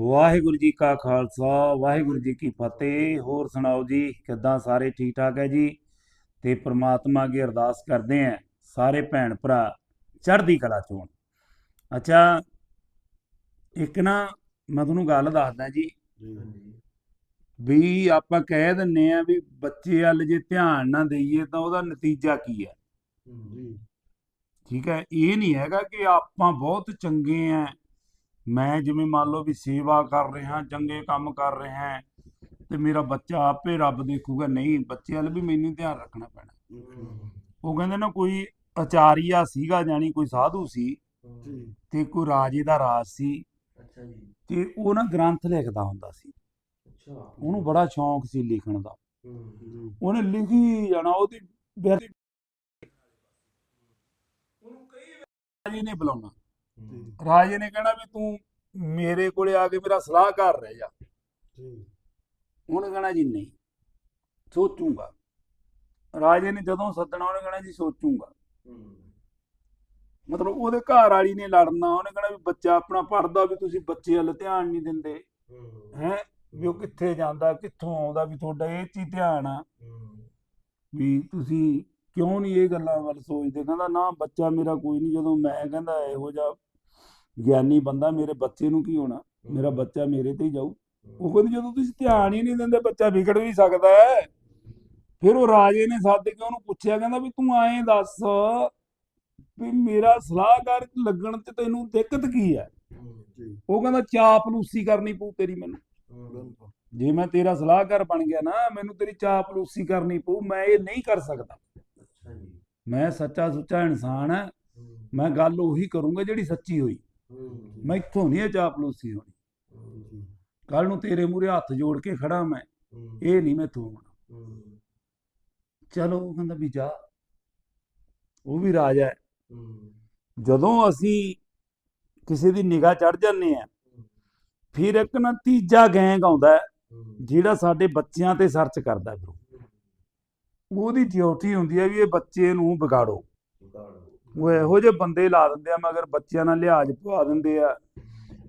ਵਾਹਿਗੁਰੂ ਜੀ ਕਾ ਖਾਲਸਾ ਵਾਹਿਗੁਰੂ ਜੀ ਕੀ ਫਤਿਹ। ਹੋਰ ਸੁਣਾਓ ਜੀ ਕਿੱਦਾਂ ਸਾਰੇ ਠੀਕ ਠਾਕ ਹੈ ਜੀ? ਤੇ ਪ੍ਰਮਾਤਮਾ ਅੱਗੇ ਅਰਦਾਸ ਕਰਦੇ ਆਂ ਸਾਰੇ ਭੈਣ ਭਰਾ ਚੜ੍ਹਦੀ ਕਲਾ ਚ ਅੱਛਾ ਇੱਕ ਨਾ ਮੈਂ ਤੁਹਾਨੂੰ ਗੱਲ ਦੱਸਦਾ ਜੀ। ਵੀ ਆਪਾਂ ਕਹਿ ਦਿੰਨੇ ਆ ਵੀ ਬੱਚੇ ਵੱਲ ਜੇ ਧਿਆਨ ਨਾ ਦਈਏ ਤਾਂ ਉਹਦਾ ਨਤੀਜਾ ਕੀ ਹੈ? ਠੀਕ ਹੈ ਇਹ ਨਹੀਂ ਹੈਗਾ ਕਿ ਆਪਾਂ ਬਹੁਤ ਚੰਗੇ ਆ ਮੈਂ ਜਿਵੇਂ ਮੰਨ ਲਓ ਵੀ ਸੇਵਾ ਕਰ ਰਿਹਾ ਚੰਗੇ ਕੰਮ ਕਰ ਰਿਹਾ ਤੇ ਮੇਰਾ ਬੱਚਾ ਆਪੇ ਰੱਬ ਦੇਖੂਗਾ ਨਹੀਂ ਬੱਚੇ ਵੱਲ ਵੀ ਮੈਨੂੰ ਧਿਆਨ ਰੱਖਣਾ ਪੈਣਾ। ਉਹ ਕਹਿੰਦੇ ਨਾ ਕੋਈ ਆਚਾਰੀਆ ਸੀਗਾ ਜਾਨੀ ਕੋਈ ਸਾਧੂ ਸੀ ਤੇ ਕੋਈ ਰਾਜੇ ਦਾ ਰਾਜ ਸੀ ਅੱਛਾ ਜੀ। ਤੇ ਉਹ ਨਾ ਗ੍ਰੰਥ ਲਿਖਦਾ ਹੁੰਦਾ ਸੀ। ਅੱਛਾ। ਉਹਨੂੰ ਬੜਾ ਸ਼ੌਂਕ ਸੀ ਲਿਖਣ ਦਾ। ਉਹਨੇ ਲਿਖੀ ਜਾਣਾ ਉਹਦੀ ਉਹਨੂੰ ਕਈ ਰਾਜੇ ਨੇ ਬੁਲਾਉਣਾ। ਰਾਜੇ ਨੇ ਕਹਿਣਾ ਵੀ ਤੂੰ ਮੇਰੇ ਕੋਲੇ ਆ ਕੇ ਮੇਰਾ ਸਲਾਹਕਾਰ ਰਹਿ ਜਾ। ਉਹਨੇ ਕਹਿਣਾ ਜੀ ਨਹੀਂ ਸੋਚੂਗਾ। ਰਾਜੇ ਨੇ ਜਦੋਂ ਸੱਦਣਾ ਉਹਨੇ ਕਹਿਣਾ ਜੀ ਸੋਚੂਗਾ। ਮਤਲਬ ਉਹਦੇ ਘਰ ਵਾਲੀ ਨੇ ਲੜਨਾ ਉਹਨੇ ਕਹਿਣਾ ਵੀ ਬੱਚਾ ਆਪਣਾ ਪੜਦਾ ਵੀ ਤੁਸੀਂ ਬੱਚੇ ਵੱਲ ਧਿਆਨ ਨਹੀਂ ਦਿੰਦੇ। ਹੂੰ। ਵੀ ਉਹ ਕਿੱਥੇ ਜਾਂਦਾ ਕਿੱਥੋਂ ਆਉਂਦਾ ਵੀ ਤੁਹਾਡਾ ਇਹ ਚੀ ਧਿਆਨ ਆ। ਵੀ ਤੁਸੀਂ ਕਿਉਂ ਨਹੀਂ ਇਹ ਗੱਲਾਂ ਵੱਲ ਸੋਚਦੇ? ਕਹਿੰਦਾ ਨਾ ਬੱਚਾ ਮੇਰਾ ਕੋਈ ਨਹੀਂ ਜਦੋਂ ਮੈਂ ਕਹਿੰਦਾ ਇਹੋ ਜਿਹਾ ਗਿਆਨੀ ਬੰਦਾ ਮੇਰੇ ਬੱਚੇ ਨੂੰ ਕੀ ਹੋਣਾ? ਮੇਰਾ ਬੱਚਾ ਮੇਰੇ ਤੇ ਹੀ ਜਾਊ। ਉਹ ਕਹਿੰਦੀ ਜਦੋਂ ਤੁਸੀਂ ਧਿਆਨ ਹੀ ਨਹੀਂ ਦਿੰਦੇ ਬੱਚਾ ਵਿਗੜ ਵੀ ਸਕਦਾ ਹੈ। ਫਿਰ ਉਹ ਰਾਜੇ ਨੇ ਸੱਦ ਕੇ ਉਹਨੂੰ ਪੁੱਛਿਆ ਕਹਿੰਦਾ ਵੀ ਤੂੰ ਐਂ ਦੱਸ ਵੀ ਮੇਰਾ ਸਲਾਹਕਾਰ ਲੱਗਣ ਤੇ ਤੈਨੂੰ ਦਿੱਕਤ ਕੀ ਹੈ? ਉਹ ਕਹਿੰਦਾ ਚਾਪਲੂਸੀ ਕਰਨੀ ਪਊ ਤੇਰੀ ਮੈਨੂੰ। ਜੇ ਮੈਂ ਤੇਰਾ ਸਲਾਹਕਾਰ ਬਣ ਗਿਆ ਨਾ ਮੈਨੂੰ ਤੇਰੀ ਚਾਪਲੂਸੀ ਕਰਨੀ ਪਊ ਮੈਂ ਇਹ ਨਹੀਂ ਕਰ ਸਕਦਾ। ਮੈਂ ਸੱਚਾ ਸੁੱਚਾ ਇਨਸਾਨ ਹਾਂ। ਮੈਂ ਗੱਲ ਉਹੀ ਕਰੂੰਗਾ ਜਿਹੜੀ ਸੱਚੀ ਹੋਈ। ਮੈਂ ਇੱਥੋਂ ਨਹੀਂ ਚਾਪਲੂਸੀ ਹੋਣੀ। ਕੱਲ ਨੂੰ ਤੇਰੇ ਮੂਹਰੇ ਹੱਥ ਜੋੜ ਕੇ ਖੜਾ ਮੈਂ ਇਹ ਨਹੀਂ ਹੋਣਾ ਹੂੰ। ਚਲੋ ਉਹ ਕਹਿੰਦਾ ਵੀ ਜਾ। ਉਹ ਵੀ ਰਾਜਾ ਹੈ। ਜਦੋਂ ਅਸੀਂ ਕਿਸੇ ਦੀ ਨਿਗਾਹ ਚੜ ਜਾਂਦੇ ਆ ਫਿਰ ਇੱਕ ਨਾ ਤੀਜਾ ਗੈਂਗ ਆਉਂਦਾ ਜਿਹੜਾ ਸਾਡੇ ਬੱਚਿਆਂ ਤੇ ਸਰਚ ਕਰਦਾ ਫਿਰ ਉਹਦੀ ਡਿਊਟੀ ਹੁੰਦੀ ਹੈ ਵੀ ਇਹ ਬੱਚੇ ਨੂੰ ਵਿਗਾੜੋ। ਉਹ ਇਹੋ ਜਿਹੇ ਬੰਦੇ ਲਾ ਦਿੰਦੇ ਆ ਮਗਰ ਬੱਚਿਆਂ ਨਾਲ ਲਿਹਾਜ਼ ਪਵਾ ਦਿੰਦੇ ਆ।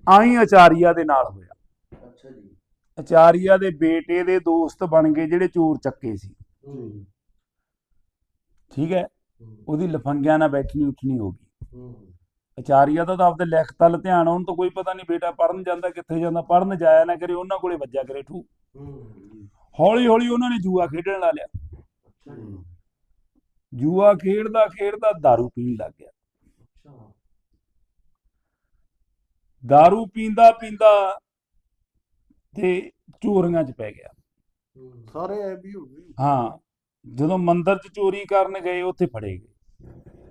ਆਈ ਆਚਾਰੀਆ ਦੇ ਨਾਲ ਹੋਇਆ। ਅੱਛਾ ਜੀ। ਆਚਾਰੀਆ ਦੇ ਬੇਟੇ ਦੇ ਦੋਸਤ ਬਣ ਗਏ ਜਿਹੜੇ ਚੋਰ ਚੱਕੇ ਸੀ। ਠੀਕ ਹੈ? ਉਹਦੀ ਲਫੰਗਿਆਂ ਨਾਲ ਬੈਠਣੀ ਉੱਠਣੀ ਹੋ ਗਈ। ਹੂੰ। ਆਚਾਰੀਆ ਦਾ ਤਾਂ ਆਪਦੇ ਲਿਖਤ ਵੱਲ ਧਿਆਨ ਉਹਨੂੰ ਤਾਂ ਕੋਈ ਪਤਾ ਨਹੀਂ ਬੇਟਾ ਪੜਨ ਜਾਂਦਾ ਕਿੱਥੇ ਜਾਂਦਾ ਪੜਨ ਜਾਇਆ ਨਾ ਕਰੇ ਉਹਨਾਂ ਕੋਲੇ ਵੱਜਿਆ ਕਰੇ ਠੂ। ਹੌਲੀ ਹੌਲੀ ਉਹਨਾਂ ਨੇ ਜੂਆ ਖੇਡਣ ਲਾ ਲਿਆ। ਜੀ। ਜੂਆ ਖੇਡਦਾ ਖੇਡਦਾ दारू ਪੀਣ ਲੱਗ ਗਿਆ ਅੱਛਾ दारू ਪੀਂਦਾ ਪੀਂਦਾ ਤੇ ਚੋਰੀਆਂ 'ਚ ਪੈ ਗਿਆ ਹੂੰ ਸਾਰੇ ਐ ਵੀ ਹੋ ਗਏ ਹਾਂ ਜਦੋਂ ਮੰਦਿਰ 'ਚ ਚੋਰੀ ਕਰਨ ਗਏ ਉੱਥੇ ਫੜੇ ਗਏ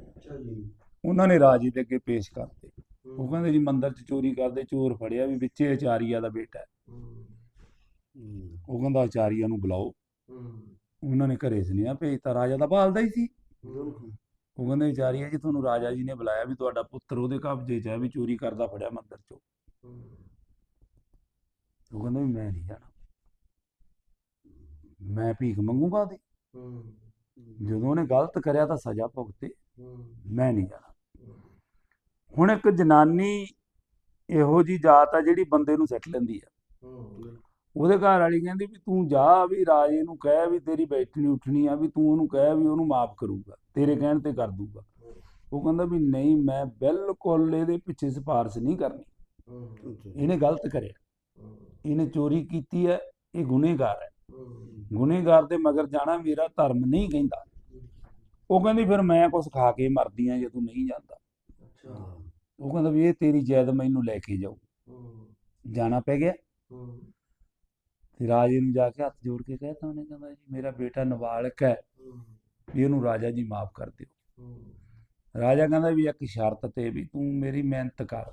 ਅੱਛਾ ਜੀ ਉਹਨਾਂ ਨੇ ਰਾਜੇ ਦੇ ਅੱਗੇ ਪੇਸ਼ ਕਰਤੇ ਉਹ ਹੂੰ ਕਹਿੰਦੇ ਜੀ ਮੰਦਿਰ 'ਚ ਚੋਰੀ ਕਰਦੇ ਚੋਰ ਫੜਿਆ ਵੀ ਵਿੱਚੇ ਆਚਾਰੀਆ ਦਾ ਬੇਟਾ ਹੈ। ਹੂੰ ਉਹ ਕਹਿੰਦਾ ਆਚਾਰੀਆ ਨੂੰ ਬੁਲਾਓ ਹੂੰ ਉਹਨਾਂ ਨੇ ਘਰੇ ਸੁਨੇਹਾ ਭੇਜਤਾ ਰਾਜਾ ਦਾ ਭਾਲਦਾ ਹੀ ਸੀ। ਬਿਲਕੁਲ। ਉਹ ਕਹਿੰਦੇ ਆਚਾਰੀਆ ਜੀ ਤੁਹਾਨੂੰ ਰਾਜਾ ਜੀ ਨੇ ਬੁਲਾਇਆ ਵੀ ਤੁਹਾਡਾ ਪੁੱਤਰ ਉਹਦੇ ਕਬਜ਼ੇ 'ਚ ਹੈ ਵੀ ਚੋਰੀ ਕਰਦਾ ਫੜਿਆ ਮੰਦਿਰ 'ਚੋਂ। ਹੂੰ। ਉਹ ਕਹਿੰਦਾ ਵੀ ਮੈਂ ਨਹੀਂ ਜਾਣਾ। ਮੈਂ ਭੀਖ ਮੰਗੂਗਾ ਉਹਦੀ। ਹੂੰ। ਜਦੋਂ ਉਹਨੇ ਗਲਤ ਕਰਿਆ ਤਾਂ ਸਜ਼ਾ ਭੁਗਤੇ। ਹੂੰ। ਮੈਂ ਨਹੀਂ ਜਾਣਾ। ਹੁਣ ਇੱਕ ਜਨਾਨੀ ਇਹੋ ਜੀ ਜਾਤ ਆ ਜਿਹੜੀ ਬੰਦੇ ਨੂੰ ਸੱਟ ਲੈਂਦੀ ਆ। ਹੂੰ ਉਹਦੇ ਘਰ ਵਾਲੀ ਕਹਿੰਦੀ ਵੀ ਤੂੰ ਜਾ ਵੀ ਰਾਜੇ ਨੂੰ ਕਹਿ ਵੀ ਤੇਰੀ ਬੈਠਣੀ ਉੱਠਣੀ ਆ ਵੀ ਤੂੰ ਉਹਨੂੰ ਕਹਿ ਵੀ ਉਹਨੂੰ ਮਾਫ ਕਰੂਗਾ ਤੇਰੇ ਕਹਿਣ ਤੇ ਕਰ ਦੂਗਾ। ਉਹ ਕਹਿੰਦਾ ਵੀ ਨਹੀਂ ਮੈਂ ਬਿਲਕੁਲ ਇਹਦੇ ਪਿੱਛੇ ਸਿਫਾਰਿਸ਼ ਨਹੀਂ ਕਰਨੀ। ਇਹਨੇ ਗਲਤ ਕਰਿਆ। ਇਹਨੇ ਚੋਰੀ ਕੀਤੀ ਹੈ ਇਹ ਗੁਨੇਗਾਰ ਹੈ। ਗੁਨੇਗਾਰ ਦੇ ਮਗਰ ਜਾਣਾ ਮੇਰਾ ਧਰਮ ਨਹੀਂ ਕਹਿੰਦਾ। ਉਹ ਕਹਿੰਦੀ ਫਿਰ ਮੈਂ ਕੁਛ ਖਾ ਕੇ ਮਰਦੀ ਆ ਜੇ ਤੂੰ ਨਹੀਂ ਜਾਂਦਾ। ਉਹ ਕਹਿੰਦਾ ਵੀ ਇਹ ਤੇਰੀ ਜਾਇਦ ਮੈਨੂੰ ਲੈ ਕੇ ਜਾਓ ਹੂੰ। ਜਾਣਾ ਪੈ ਗਿਆ। ਰਾਜੇ ਨੂੰ ਜਾ ਕੇ ਹੱਥ ਜੋੜ ਕੇ ਕਹਿਤਾ ਉਹਨੇ ਕਹਿੰਦਾ ਜੀ ਮੇਰਾ ਬੇਟਾ ਨਾਬਾਲਗ ਹੈ। ਵੀ ਇਹਨੂੰ ਰਾਜਾ ਜੀ ਮਾਫ ਕਰ ਦਿਓ। ਰਾਜਾ ਕਹਿੰਦਾ ਵੀ ਇੱਕ ਸ਼ਰਤ ਤੇ ਵੀ ਤੂੰ ਮੇਰੀ ਮਿਹਨਤ ਕਰ।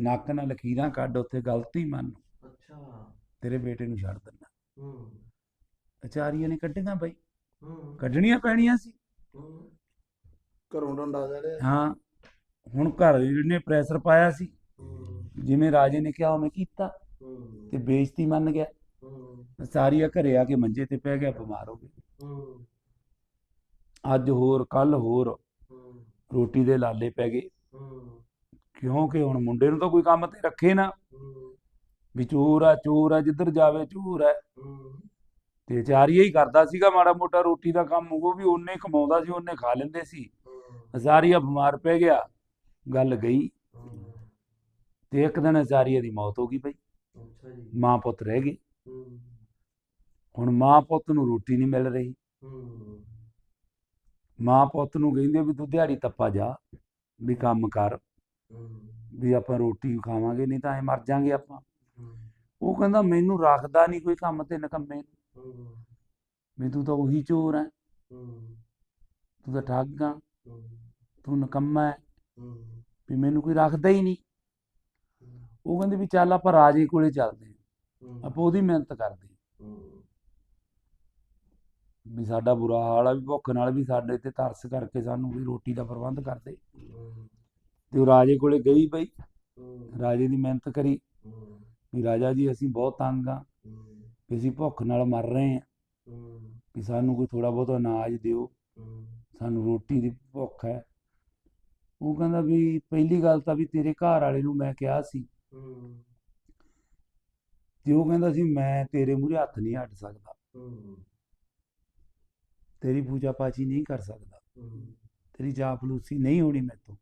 ਨੱਕ ਨਾਲ ਲਕੀਰਾਂ ਕੱਢ ਉੱਥੇ ਗਲਤੀ ਮੰਨ। ਅੱਛਾ। ਤੇਰੇ ਬੇਟੇ ਨੂੰ ਛੱਡ ਦਿੰਦਾ। ਹੂੰ। ਆਚਾਰੀਆ ਨੇ ਕੱਢੀਆਂ ਬਾਈ। ਹੂੰ। ਕੱਢਣੀਆਂ ਪੈਣੀਆਂ ਸੀ। ਹੂੰ। ਘਰੋਂ ਡੰਡਾ ਜੜਿਆ ਹਾਂ। ਹੁਣ ਘਰ ਨੇ ਪ੍ਰੈਸ਼ਰ ਪਾਇਆ ਸੀ। ਜਿਵੇਂ ਰਾਜੇ ਨੇ ਕਿਹਾ ਉਵੇਂ ਕੀਤਾ। ਤੇ ਬੇਇੱਜ਼ਤੀ ਮੰਨ ਗਿਆ। ਸਾਰੀਆ ਘਰੇ ਆ ਕੇ ਮੰਜੇ ਤੇ ਪੈ ਗਿਆ ਬਿਮਾਰ ਹੋ ਗਿਆ। ਅੱਜ ਹੋਰ ਕੱਲ ਹੋਰ ਰੋਟੀ ਦੇ ਲਾਲੇ ਪੈ ਗਏ। ਕਿਉਂਕਿ ਹੁਣ ਮੁੰਡੇ ਨੂੰ ਤਾਂ ਕੋਈ ਕੰਮ ਤੇ ਰੱਖੇ ਨਾ। ਵੀ ਚੋਰ ਆ ਚੋਰ ਆ ਜਿੱਧਰ ਜਾਵੇ ਚੋਰ ਹੂੰ। ਤੇ ਚਾਰੀਆ ਹੀ ਕਰਦਾ ਸੀਗਾ ਮਾੜਾ ਮੋਟਾ ਰੋਟੀ ਦਾ ਕੰਮ। ਉਹ ਵੀ ਉਹਨੇ ਕਮਾਉਂਦਾ ਸੀ ਉਹਨੇ ਖਾ ਲੈਂਦੇ ਸੀ। ਹੂੰ। ਅਜ਼ਾਰੀਆ ਬਿਮਾਰ ਪੈ ਗਿਆ। ਗੱਲ ਗਈ। ਤੇ ਇੱਕ ਦਿਨ ਅਜ਼ਾਰੀਆ ਦੀ ਮੌਤ ਹੋ ਗਈ ਬਈ। ਅੱਛਾ ਜੀ। ਮਾਂ ਪੁੱਤ ਰਹਿ ਗਏ। ਹੁਣ ਮਾਂ ਪੁੱਤ ਨੂੰ ਰੋਟੀ ਨਹੀਂ ਮਿਲ ਰਹੀ। ਮਾਂ ਪੁੱਤ ਨੂੰ ਕਹਿੰਦੇ ਵੀ ਤੂੰ ਦਿਹਾੜੀ ਤੱਪਾ ਜਾ ਵੀ ਕੰਮ ਕਰ। ਵੀ ਆਪਾਂ ਰੋਟੀ ਖਾਵਾਂਗੇ ਨਹੀਂ ਤਾਂ ਐ ਮਰ ਜਾਾਂਗੇ ਆਪਾਂ। ਉਹ ਕਹਿੰਦਾ ਮੈਨੂੰ ਰੱਖਦਾ ਨਹੀਂ ਕੋਈ ਕੰਮ ਤੇ ਨਕੰਮੇ ਵੀ ਤੂੰ ਤਾਂ ਉਹੀ ਚੋਰ ਹੈ। ਤੂੰ ਤਾਂ ਠੱਗ ਆ। ਤੂੰ ਨਕੰਮਾ ਹੂੰ। ਵੀ ਮੈਨੂੰ ਕੋਈ ਰੱਖਦਾ ਹੀ ਨਹੀਂ। ਉਹ ਕਹਿੰਦੇ ਵੀ ਚੱਲ ਆਪਾਂ ਰਾਜੇ ਕੋਲੇ ਚੱਲਦੇ ਹਾਂ। ਆਪਾਂ ਉਹਦੀ ਮਿਹਨਤ ਕਰਦੇ ਵੀ ਸਾਡਾ ਬੁਰਾ ਹਾਲ ਆ ਵੀ ਭੁੱਖ ਨਾਲ ਵੀ ਸਾਡੇ ਤੇ ਤਰਸ ਕਰਕੇ ਸਾਨੂੰ ਵੀ ਰੋਟੀ ਦਾ ਪ੍ਰਬੰਧ ਕਰਦੇ। ਤੇ ਉਹ ਰਾਜੇ ਕੋਲੇ ਗਈ ਬਈ। ਰਾਜੇ ਦੀ ਮਿਹਨਤ ਕਰੀ। ਵੀ ਰਾਜਾ ਜੀ ਅਸੀਂ ਬਹੁਤ ਤੰਗ ਆ। ਵੀ ਅਸੀਂ ਭੁੱਖ ਨਾਲ ਮਰ ਰਹੇ ਆ ਵੀ ਸਾਨੂੰ ਕੋਈ ਥੋੜਾ ਬਹੁਤ ਅਨਾਜ ਦਿਓ। ਸਾਨੂੰ ਰੋਟੀ ਦੀ ਭੁੱਖ ਹੈ। ਉਹ ਕਹਿੰਦਾ ਵੀ ਪਹਿਲੀ ਗੱਲ ਤਾਂ ਵੀ ਤੇਰੇ ਘਰ ਵਾਲੇ ਨੂੰ ਮੈਂ ਕਿਹਾ ਸੀ ਹੂੰ। ਤੇ ਉਹ ਕਹਿੰਦਾ ਸੀ ਮੈਂ ਤੇਰੇ ਮੂਹਰੇ ਹੱਥ ਨਹੀਂ ਅੱਡ ਸਕਦਾ। ਹੂੰ। ਤੇਰੀ ਪੂਜਾ ਪਾਚੀ ਨਹੀਂ ਕਰ ਸਕਦਾ। ਹੂੰ। ਤੇਰੀ ਚਾਪਲੂਸੀ ਨਹੀਂ ਹੋਣੀ ਮੈਥੋਂ।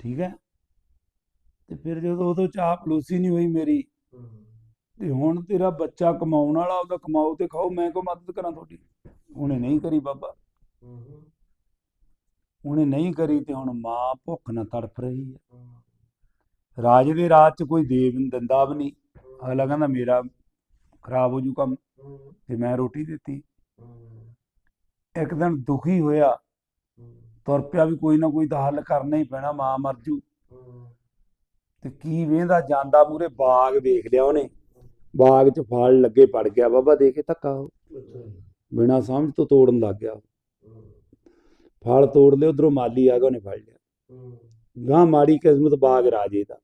ਠੀਕ ਹੈ? ਤੇ ਫਿਰ ਜਦੋਂ ਉਦੋਂ ਚਾਪਲੂਸੀ ਨਹੀਂ ਹੋਈ ਮੇਰੀ ਤੇ ਹੁਣ ਤੇਰਾ ਬੱਚਾ ਕਮਾਉਣ ਵਾਲਾ ਉਹਦਾ ਕਮਾਓ ਤੇ ਖਾਓ ਮੈਂ ਕੋ ਮਦਦ ਕਰਾਂ ਤੁਹਾਡੀ? ਉਹਨੇ ਨਹੀਂ ਕਰੀ ਬਾਬਾ। ਉਹਨੇ ਨਹੀਂ ਕਰੀ ਤੇ ਹੁਣ ਮਾਂ ਭੁੱਖ ਨਾਲ ਤੜਫ ਰਹੀ ਹੈ। ਰਾਜ ਦੇ ਰਾਜ ਚ ਕੋਈ ਦੇ ਦਿੰਦਾ ਵੀ ਨਹੀਂ। ਅਗਲਾ ਕਹਿੰਦਾ ਮੇਰਾ ਖਰਾਬ ਹੋ ਜੂ ਕੰਮ ਤੇ ਮੈਂ ਰੋਟੀ ਦਿੱਤੀ। ਇੱਕ ਦਿਨ ਦੁਖੀ ਹੋਇਆ। ਤੁਰ ਪਿਆ ਵੀ ਕੋਈ ਨਾ ਕੋਈ ਤਾਂ ਹੱਲ ਕਰਨਾ ਹੀ ਪੈਣਾ, ਮਾਂ ਮਰ ਜੂ। ਤੇ ਕੀ ਵੇਂਦਾ ਜਾਂਦਾ ਮੂਰੇ ਬਾਗ ਵੇਖ ਲਿਆ ਉਹਨੇ। ਬਾਗ 'ਚ ਫਲ ਲੱਗੇ ਪੜ ਗਿਆ, ਬਾਬਾ ਦੇ ਕੇ ਧੱਕਾ ਉਹ। ਅੱਛਾ ਬਿਨਾਂ ਸਮਝ ਤੋਂ ਤੋੜਨ ਲੱਗ ਗਿਆ ਫਲ ਤੋੜ ਲਿਆ ਉਧਰੋਂ ਮਾਲੀ ਆ ਗਿਆ, ਉਹਨੇ ਫੜ ਲਿਆ। ਗਾਂ ਮਾੜੀ ਕਿਸਮਤ ਬਾਗ ਰਾਜੇ ਦਾ।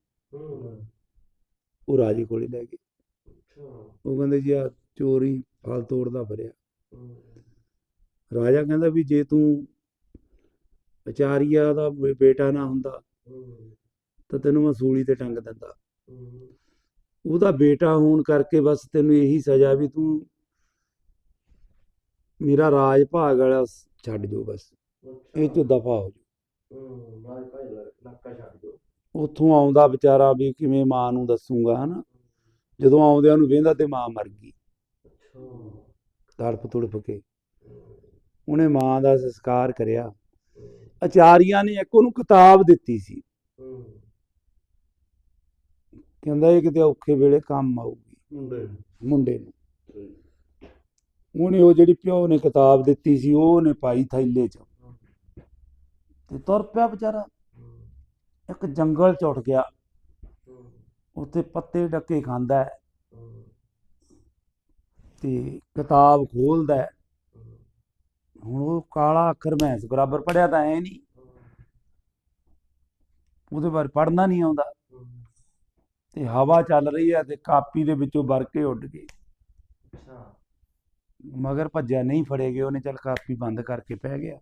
ਉਹ ਰਾਜੇ ਕੋਲੇ ਲੈ ਗਏ। ਉਹ ਕਹਿੰਦੇ ਜੀ ਆ ਚੋਰੀ ਫਲ ਤੋੜਦਾ ਫਿਰਿਆ। ਰਾਜਾ ਕਹਿੰਦਾ ਵੀ ਜੇ ਤੂੰ ਅਚਾਰੀਆ ਦਾ ਬੇਟਾ ਨਾ ਹੁੰਦਾ ਤਾਂ ਤੈਨੂੰ ਮੈਂ ਸੂਲੀ ਤੇ ਟੰਗ ਦਿੰਦਾ। ਉਹਦਾ ਬੇਟਾ ਹੋਣ ਕਰਕੇ ਬਸ ਤੈਨੂੰ ਇਹੀ ਸਜ਼ਾ ਵੀ ਤੂੰ ਮੇਰਾ ਰਾਜ ਭਾਗ ਵਾਲਾ ਛੱਡ ਜੋ ਬਸ। ਇਹ ਤੋਂ ਦਫਾ ਹੋ ਜਾ ਬਾਈ ਭਾਈ ਲੱਕਾ ਛੱਡ ਦਿਓ। ਉੱਥੋਂ ਆਉਂਦਾ ਵਿਚਾਰਾ ਵੀ ਕਿਵੇਂ ਮਾਂ ਨੂੰ ਦੱਸੂਗਾ ਹਨਾ? ਜਦੋਂ ਆਉਂਦਿਆਂ ਨੂੰ ਵੇਂਦਾ ਤੇ ਮਾਂ ਮਰ ਗਈ। ਤੜਪ ਤੁੜਪ ਕੇ। ਉਹਨੇ ਮਾਂ ਦਾ ਸੰਸਕਾਰ ਕਰਿਆ। ਅਚਾਰੀਆ ਨੇ ਇੱਕ ਉਹਨੂੰ ਕਿਤਾਬ ਦਿੱਤੀ ਸੀ। ਕਹਿੰਦਾ ਇਹ ਕਿਤੇ ਔਖੇ ਵੇਲੇ ਕੰਮ ਆਊਗੀ। ਮੁੰਡੇ ਮੁੰਡੇ ਨੂੰ। ਉਹਨੇ ਉਹ ਜਿਹੜੀ ਪਿਓ ਨੇ ਕਿਤਾਬ ਦਿੱਤੀ ਸੀ ਉਹ ਉਹਨੇ ਪਾਈ ਥੈਲੇ 'ਚ। ਤੇ ਤੁਰ ਪਿਆ ਵਿਚਾਰਾ। ਇੱਕ ਜੰਗਲ ਚ ਉੱਠ ਗਿਆ। ਉੱਥੇ ਪੱਤੇ ਡੱਕੇ ਖਾਂਦਾ ਹੈ। ਤੇ ਕਿਤਾਬ ਖੋਲਦਾ ਹੈ। ਹੁਣ ਉਹ ਕਾਲਾ ਅੱਖਰ ਮੈਂਸ ਬਰਾਬਰ ਪੜਿਆ ਤਾਂ ਐ ਨਹੀਂ। ਉਹਦੇ ਬਾਰੇ ਪੜਨਾ ਨਹੀਂ ਆਉਂਦਾ। ਤੇ ਹਵਾ ਚੱਲ ਰਹੀ ਹੈ ਤੇ ਕਾਪੀ ਦੇ ਵਿੱਚੋਂ ਵਰਕੇ ਉੱਡ ਗਏ। ਅੱਛਾ। ਮਗਰ ਭੱਜਿਆ ਨਹੀਂ ਫੜੇ ਗਏ ਉਹਨੇ ਚੱਲ ਕਾਪੀ ਬੰਦ ਕਰਕੇ ਪੈ ਗਿਆ।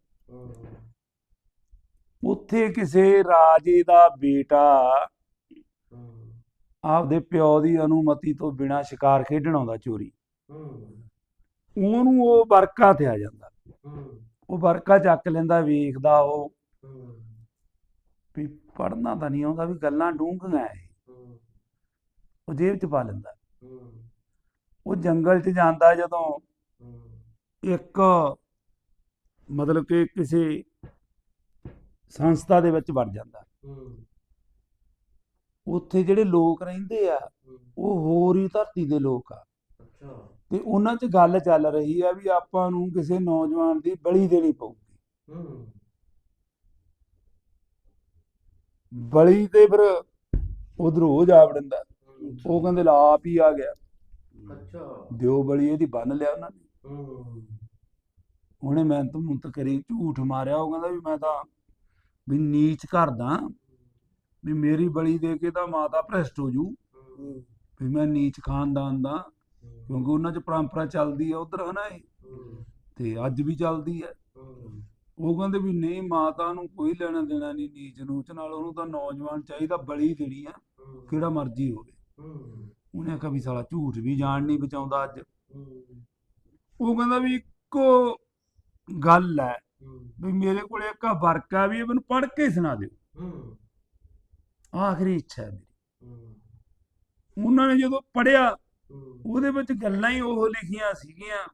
ਉੱਥੇ ਕਿਸੇ ਰਾਜੇ ਦਾ ਬੇਟਾ ਹੂੰ ਆਪਦੇ ਪਿਓ ਦੀ ਅਨੁਮਤੀ ਤੋਂ ਬਿਨਾ ਸ਼ਿਕਾਰ ਖੇਡਣ ਆਉਂਦਾ ਚੋਰੀ। ਹੂੰ ਉਹਨੂੰ ਉਹ ਵਰਕਾ ਤੇ ਆ ਜਾਂਦਾ। ਉਹ ਵਰਕਾ ਚੱਕ ਲੈਂਦਾ, ਵੇਖਦਾ ਉਹ ਵੀ ਪੜਨਾ ਤਾਂ ਨਹੀਂ ਆਉਂਦਾ, ਵੀ ਗੱਲਾਂ ਡੂੰਘੀਆਂ ਐ ਉਹ ਜੇਬ 'ਚ ਪਾ ਲੈਂਦਾ। ਉਹ ਜੰਗਲ 'ਚ ਜਾਂਦਾ ਜਦੋਂ ਇੱਕ ਮਤਲਬ ਕਿ ਕਿਸੇ ਸੰਸਥਾ ਦੇ ਵਿੱਚ ਵੜ ਜਾਂਦਾ। ਹੂੰ। ਉੱਥੇ ਜਿਹੜੇ ਲੋਕ ਰਹਿੰਦੇ ਆ ਹੂੰ ਉਹ ਹੋਰ ਹੀ ਧਰਤੀ ਦੇ ਲੋਕ ਆ। ਤੇ ਉਹਨਾਂ 'ਚ ਗੱਲ ਚੱਲ ਰਹੀ ਆ ਵੀ ਆਪਾਂ ਨੂੰ ਕਿਸੇ ਨੌਜਵਾਨ ਦੀ ਬਲੀ ਦੇਣੀ ਪਊਗੀ। ਹੂੰ। ਬਲੀ ਤੇ ਫਿਰ ਉਧਰੋਂ ਉਹ ਜਾ ਵੜਦਾ। ਉਹ ਕਹਿੰਦੇ ਲਾ ਆਪ ਹੀ ਆ ਗਿਆ। ਅੱਛਾ। ਦਿਓ ਬਲੀ ਇਹਦੀ ਬੰਨ ਲਿਆ ਉਹਨਾਂ ਨੇ। ਹੂੰ। ਉਹਨੇ ਮੈਂ ਤੋਂ ਮੁੰਤ ਕਰੀ ਝੂਠ ਮਾਰਿਆ ਉਹ ਕਹਿੰਦਾ ਵੀ ਮੈਂ ਤਾਂ ਵੀ ਨੀਚ ਕਰਦਾ ਵੀ ਮੇਰੀ ਬਲੀ ਦੇ ਕੇ ਤਾਂ ਮਾਤਾ ਭ੍ਰਿਸ਼ਟ ਹੋ ਜੂ। ਵੀ ਮੈਂ ਨੀਚ ਖਾਨਦਾਨ ਦਾ ਕਿਉਂਕਿ ਉਹਨਾਂ 'ਚ ਪਰੰਪਰਾ ਚੱਲਦੀ ਆ ਉਧਰ ਹਨਾ ਇਹ? ਤੇ ਅੱਜ ਵੀ ਚੱਲਦੀ ਹੈ ਹੂੰ। ਉਹ ਕਹਿੰਦੇ ਵੀ ਨਹੀਂ ਮਾਤਾ ਨੂੰ ਕੋਈ ਲੈਣਾ ਦੇਣਾ ਨਹੀਂ ਨੀਚ ਨੂਚ ਨਾਲ ਉਹਨੂੰ ਤਾਂ ਨੌਜਵਾਨ ਚਾਹੀਦਾ ਬਲੀ ਦੇਣੀ ਆ ਕਿਹੜਾ ਮਰਜ਼ੀ ਹੋਵੇ। ਉਹਨੇ ਵੀ ਸਾਲਾ ਝੂਠ ਵੀ ਜਾਣ ਨਹੀਂ ਬਚਾਉਂਦਾ ਅੱਜ। ਉਹ ਕਹਿੰਦਾ ਵੀ ਇੱਕੋ ਗੱਲ ਹੂੰ ਵੀ ਮੇਰੇ ਕੋਲ ਇੱਕ ਵਰਕ ਆ ਵੀ ਇਹ ਮੈਨੂੰ ਪੜ੍ਹ ਕੇ ਸੁਣਾ ਦਿਓ। ਹੂੰ। ਆਖਰੀ ਇੱਛਾ ਹੈ ਮੇਰੀ। ਉਹਨਾਂ ਨੇ ਜਦੋਂ ਪੜਿਆ ਉਹਦੇ ਵਿੱਚ ਗੱਲਾਂ ਹੀ ਉਹ ਲਿਖੀਆਂ ਸੀਗੀਆਂ।